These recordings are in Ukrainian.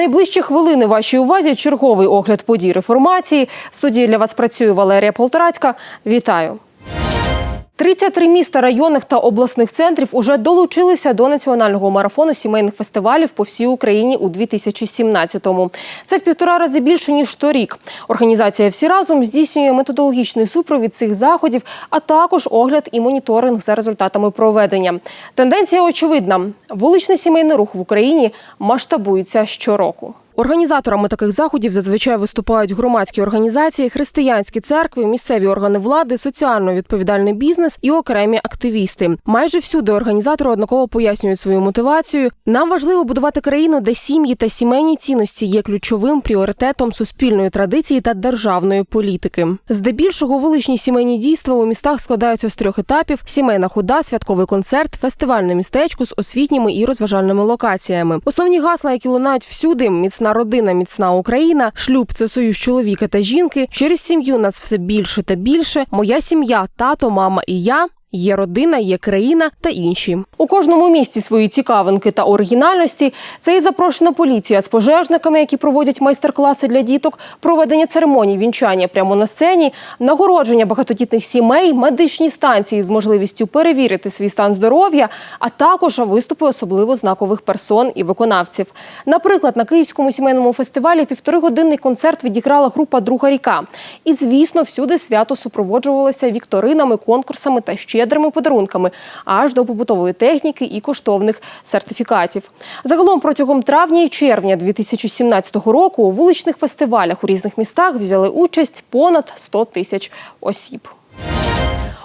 найближчі хвилини вашій увазі черговий огляд подій реформації. В студії для вас працює Валерія Полторацька. Вітаю. 33 міста районних та обласних центрів уже долучилися до національного марафону сімейних фестивалів по всій Україні у 2017-му. Це в півтора рази більше ніж торік. Організація всі разом здійснює методологічний супровід цих заходів, а також огляд і моніторинг за результатами проведення. Тенденція очевидна: вуличний сімейний рух в Україні масштабується щороку. Організаторами таких заходів зазвичай виступають громадські організації, християнські церкви, місцеві органи влади, соціально відповідальний бізнес і окремі активісти. Майже всюди організатори однаково пояснюють свою мотивацію. Нам важливо будувати країну, де сім'ї та сімейні цінності є ключовим пріоритетом суспільної традиції та державної політики. Здебільшого вуличні сімейні дійства у містах складаються з трьох етапів: сімейна хода, святковий концерт, фестивальне містечко з освітніми і розважальними локаціями. Основні гасла, які лунають всюди: міцна родина, міцна Україна, шлюб це союз чоловіка та жінки. Через сім'ю нас все більше та більше. Моя сім'я, тато, мама і я. Є родина, є країна та інші у кожному місті свої цікавинки та оригінальності. Це і запрошена поліція з пожежниками, які проводять майстер-класи для діток, проведення церемоній вінчання прямо на сцені, нагородження багатодітних сімей, медичні станції з можливістю перевірити свій стан здоров'я, а також виступи особливо знакових персон і виконавців. Наприклад, на київському сімейному фестивалі півторигодинний концерт відіграла група Друга ріка. І звісно, всюди свято супроводжувалося вікторинами, конкурсами та щедрими подарунками, аж до побутової техніки і коштовних сертифікатів. Загалом протягом травня і червня 2017 року у вуличних фестивалях у різних містах взяли участь понад 100 тисяч осіб.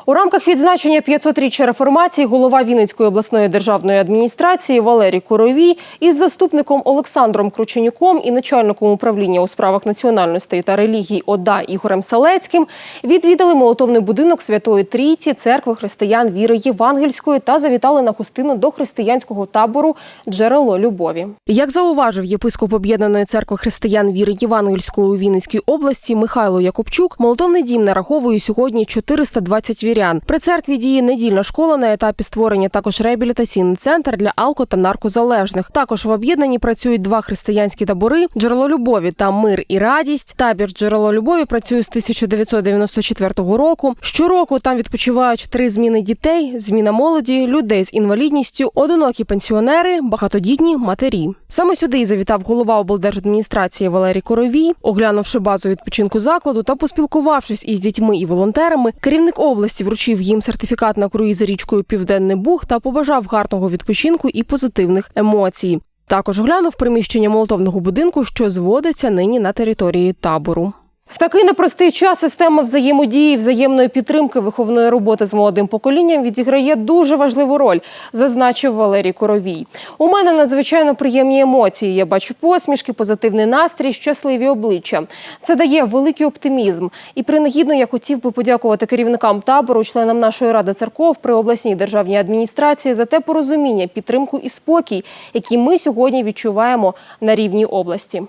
У рамках відзначення 500-річчя реформації голова Вінницької обласної державної адміністрації Валерій Коровій із заступником Олександром Крученюком і начальником управління у справах національностей та релігій ОДА Ігорем Салецьким відвідали молотовний будинок Святої Трійці церкви християн віри Євангельської та завітали на гостину до християнського табору Джерело любові. Як зауважив єпископ об'єднаної церкви християн віри Євангельської у Вінницькій області Михайло Якубчук, молотовний дім нараховує сьогодні 420 вірян. При церкві діє недільна школа на етапі створення також реабілітаційний центр для алко та наркозалежних. Також в об'єднанні працюють два християнські табори джерело любові та мир і радість. Табір джерело любові працює з 1994 року. Щороку там відпочивають три зміни дітей, зміна молоді, людей з інвалідністю, одинокі пенсіонери, багатодітні матері. Саме сюди і завітав голова облдержадміністрації Валерій Коровій, оглянувши базу відпочинку закладу та поспілкувавшись із дітьми і волонтерами, керівник області вручив їм сертифікат на круїз річкою Південний Буг та побажав гарного відпочинку і позитивних емоцій. Також глянув приміщення молотовного будинку, що зводиться нині на території табору. В такий непростий час система взаємодії, взаємної підтримки, виховної роботи з молодим поколінням відіграє дуже важливу роль, зазначив Валерій Коровій. У мене надзвичайно приємні емоції. Я бачу посмішки, позитивний настрій, щасливі обличчя. Це дає великий оптимізм. І принагідно я хотів би подякувати керівникам табору, членам нашої ради церков при обласній державній адміністрації за те порозуміння, підтримку і спокій, які ми сьогодні відчуваємо на рівні області.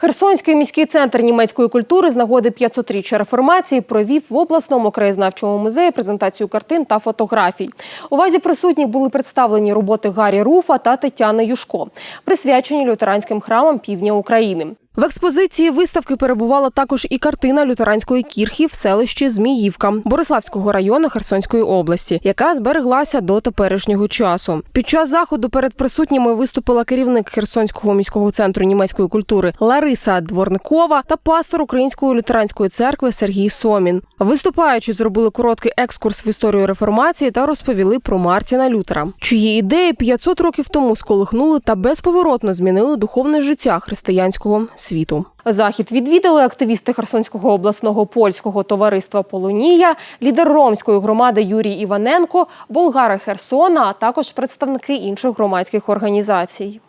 Херсонський міський центр німецької культури з нагоди 500-річчя реформації провів в обласному краєзнавчому музеї презентацію картин та фотографій. Увазі присутніх були представлені роботи Гаррі Руфа та Тетяни Юшко, присвячені лютеранським храмам півдня України. В експозиції виставки перебувала також і картина лютеранської кірхи в селищі Зміївка Бориславського району Херсонської області, яка збереглася до теперішнього часу. Під час заходу перед присутніми виступила керівник Херсонського міського центру німецької культури Лариса Дворникова та пастор Української лютеранської церкви Сергій Сомін. Виступаючи, зробили короткий екскурс в історію реформації та розповіли про Мартіна Лютера, чиї ідеї 500 років тому сколихнули та безповоротно змінили духовне життя християнського світу. Захід відвідали активісти Херсонського обласного польського товариства Полонія, лідер ромської громади Юрій Іваненко, болгари Херсона, а також представники інших громадських організацій.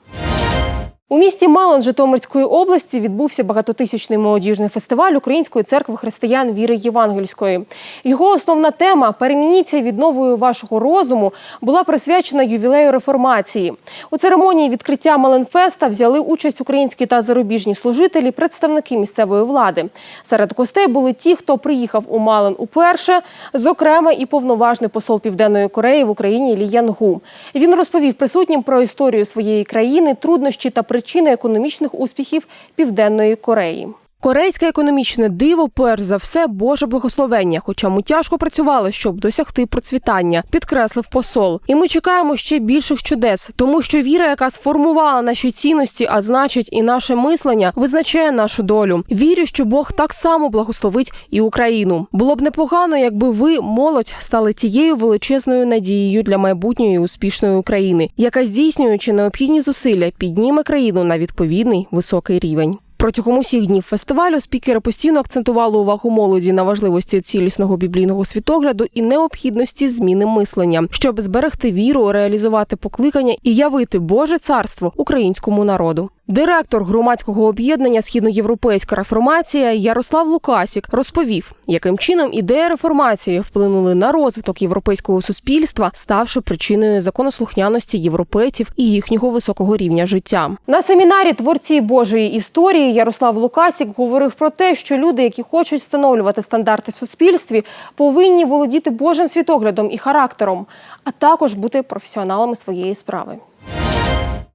У місті Малин Житомирської області відбувся багатотисячний молодіжний фестиваль Української церкви християн віри Євангельської. Його основна тема Перемініться відновою вашого розуму була присвячена ювілею реформації. У церемонії відкриття Маленфеста взяли участь українські та зарубіжні служителі, представники місцевої влади. Серед гостей були ті, хто приїхав у Малин уперше, зокрема і повноважний посол Південної Кореї в Україні Лі Янгу. Він розповів присутнім про історію своєї країни, труднощі та при причина економічних успіхів Південної Кореї. Корейське економічне диво, перш за все, Боже благословення. Хоча ми тяжко працювали, щоб досягти процвітання, підкреслив посол. І ми чекаємо ще більших чудес, тому що віра, яка сформувала наші цінності, а значить, і наше мислення, визначає нашу долю. Вірю, що Бог так само благословить і Україну. Було б непогано, якби ви, молодь, стали тією величезною надією для майбутньої успішної України, яка здійснюючи необхідні зусилля, підніме країну на відповідний високий рівень. Протягом усіх днів фестивалю спікери постійно акцентували увагу молоді на важливості цілісного біблійного світогляду і необхідності зміни мислення, щоб зберегти віру, реалізувати покликання і явити Боже царство українському народу. Директор громадського об'єднання Східноєвропейська реформація Ярослав Лукасік розповів, яким чином ідеї реформації вплинули на розвиток європейського суспільства, ставши причиною законослухняності європейців і їхнього високого рівня життя. На семінарі творці Божої історії Ярослав Лукасік говорив про те, що люди, які хочуть встановлювати стандарти в суспільстві, повинні володіти Божим світоглядом і характером, а також бути професіоналами своєї справи.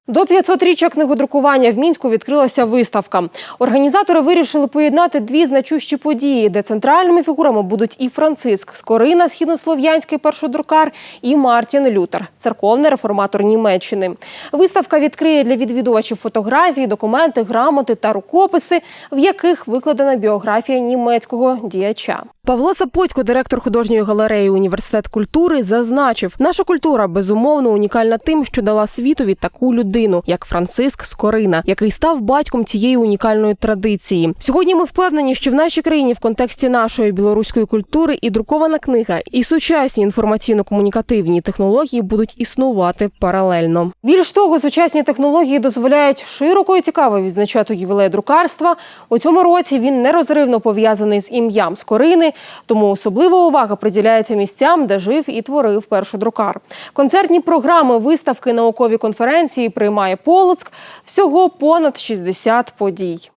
До 500-річчя книгодрукування в мінську відкрилася виставка. Організатори вирішили поєднати дві значущі події, де центральними фігурами будуть і Франциск Скорина, східнослов'янський першодрукар, і Мартін Лютер, церковний реформатор Німеччини. Виставка відкриє для відвідувачів фотографії, документи, грамоти та рукописи, в яких викладена біографія німецького діяча. Павло Сапотько, директор художньої галереї Університет культури, зазначив, наша культура безумовно унікальна тим, що дала світові таку людину, як Франциск Скорина, який став батьком цієї унікальної традиції. Сьогодні ми впевнені, що в нашій країні в контексті нашої білоруської культури і друкована книга, і сучасні інформаційно-комунікативні технології будуть існувати паралельно. Більш того, сучасні технології дозволяють широко і цікаво відзначати ювілей друкарства. У цьому році він нерозривно пов'язаний з ім'ям Скорини, тому особлива увага приділяється місцям, де жив і творив першодрукар. Концертні програми, виставки, наукові конференції приймає Полоцк. Всього понад 60 подій.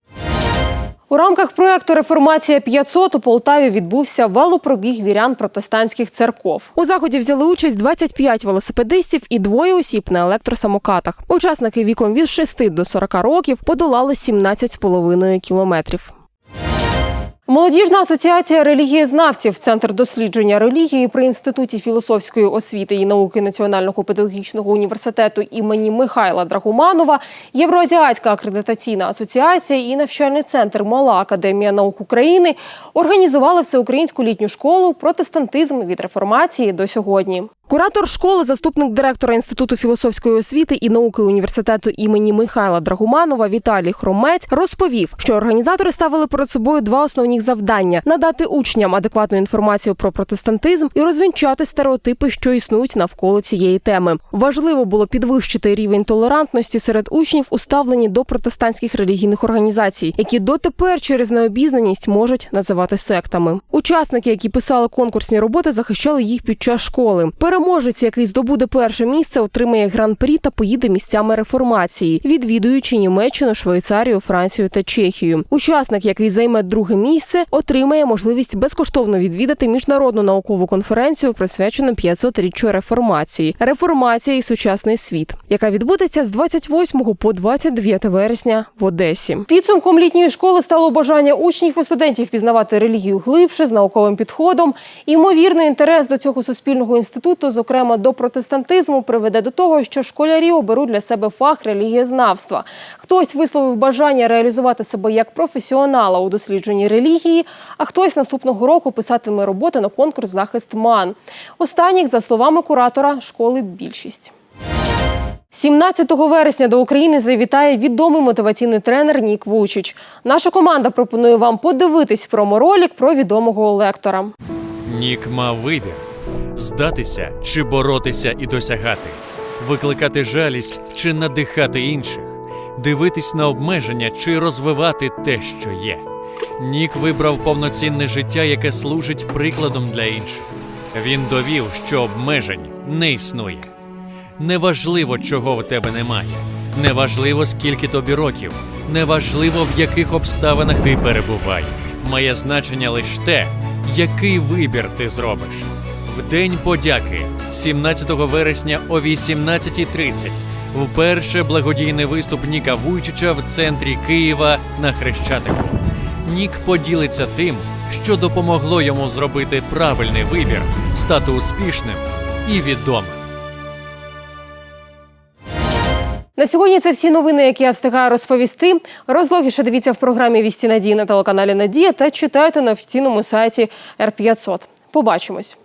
У рамках проекту Реформація 500 у Полтаві відбувся велопробіг вірян протестантських церков. У заході взяли участь 25 велосипедистів і двоє осіб на електросамокатах. Учасники віком від 6 до 40 років подолали 17,5 кілометрів. Молодіжна асоціація релігієзнавців, центр дослідження релігії при інституті філософської освіти і науки Національного педагогічного університету імені Михайла Драгоманова, Євроазіатська акредитаційна асоціація і навчальний центр Мала Академія наук України організували всеукраїнську літню школу Протестантизм від реформації до сьогодні. Куратор школи, заступник директора інституту філософської освіти і науки університету імені Михайла Драгоманова Віталій Хромець розповів, що організатори ставили перед собою два основні завдання: надати учням адекватну інформацію про протестантизм і розвінчати стереотипи, що існують навколо цієї теми. Важливо було підвищити рівень толерантності серед учнів у ставленні до протестантських релігійних організацій, які дотепер через необізнаність можуть називати сектами. Учасники, які писали конкурсні роботи, захищали їх під час школи. Переможець, який здобуде перше місце, отримає гран-прі та поїде місцями реформації, відвідуючи Німеччину, Швейцарію, Францію та Чехію. Учасник, який займе друге місце, отримає можливість безкоштовно відвідати міжнародну наукову конференцію, присвячену 500-річчю реформації, реформація і сучасний світ, яка відбудеться з 28 по 29 вересня в Одесі. Підсумком літньої школи стало бажання учнів і студентів пізнавати релігію глибше з науковим підходом. Імовірний інтерес до цього суспільного інституту, зокрема до протестантизму, приведе до того, що школярі оберуть для себе фах релігієзнавства. Хтось висловив бажання реалізувати себе як професіонала у дослідженні релігії, а хтось наступного року писатиме роботи на конкурс захист МАН. Останніх, за словами куратора, школи більшість. 17 вересня до України завітає відомий мотиваційний тренер Нік Вучич. Наша команда пропонує вам подивитись проморолік про відомого лектора. Нік мав вибір здатися чи боротися і досягати, викликати жалість чи надихати інших, дивитись на обмеження чи розвивати те, що є. Нік вибрав повноцінне життя, яке служить прикладом для інших. Він довів, що обмежень не існує. Неважливо, чого в тебе немає, неважливо, скільки тобі років, неважливо, в яких обставинах ти перебувай. Має значення лише те, який вибір ти зробиш. В День подяки, 17 вересня о 18.30 Вперше благодійний виступ Ніка Вуйчича в центрі Києва на Хрещатику. Нік поділиться тим, що допомогло йому зробити правильний вибір, стати успішним і відомим. На сьогодні це всі новини, які я встигаю розповісти. Розлогіше дивіться в програмі Вісті Надії на телеканалі Надія та читайте на офіційному сайті Р500. Побачимось.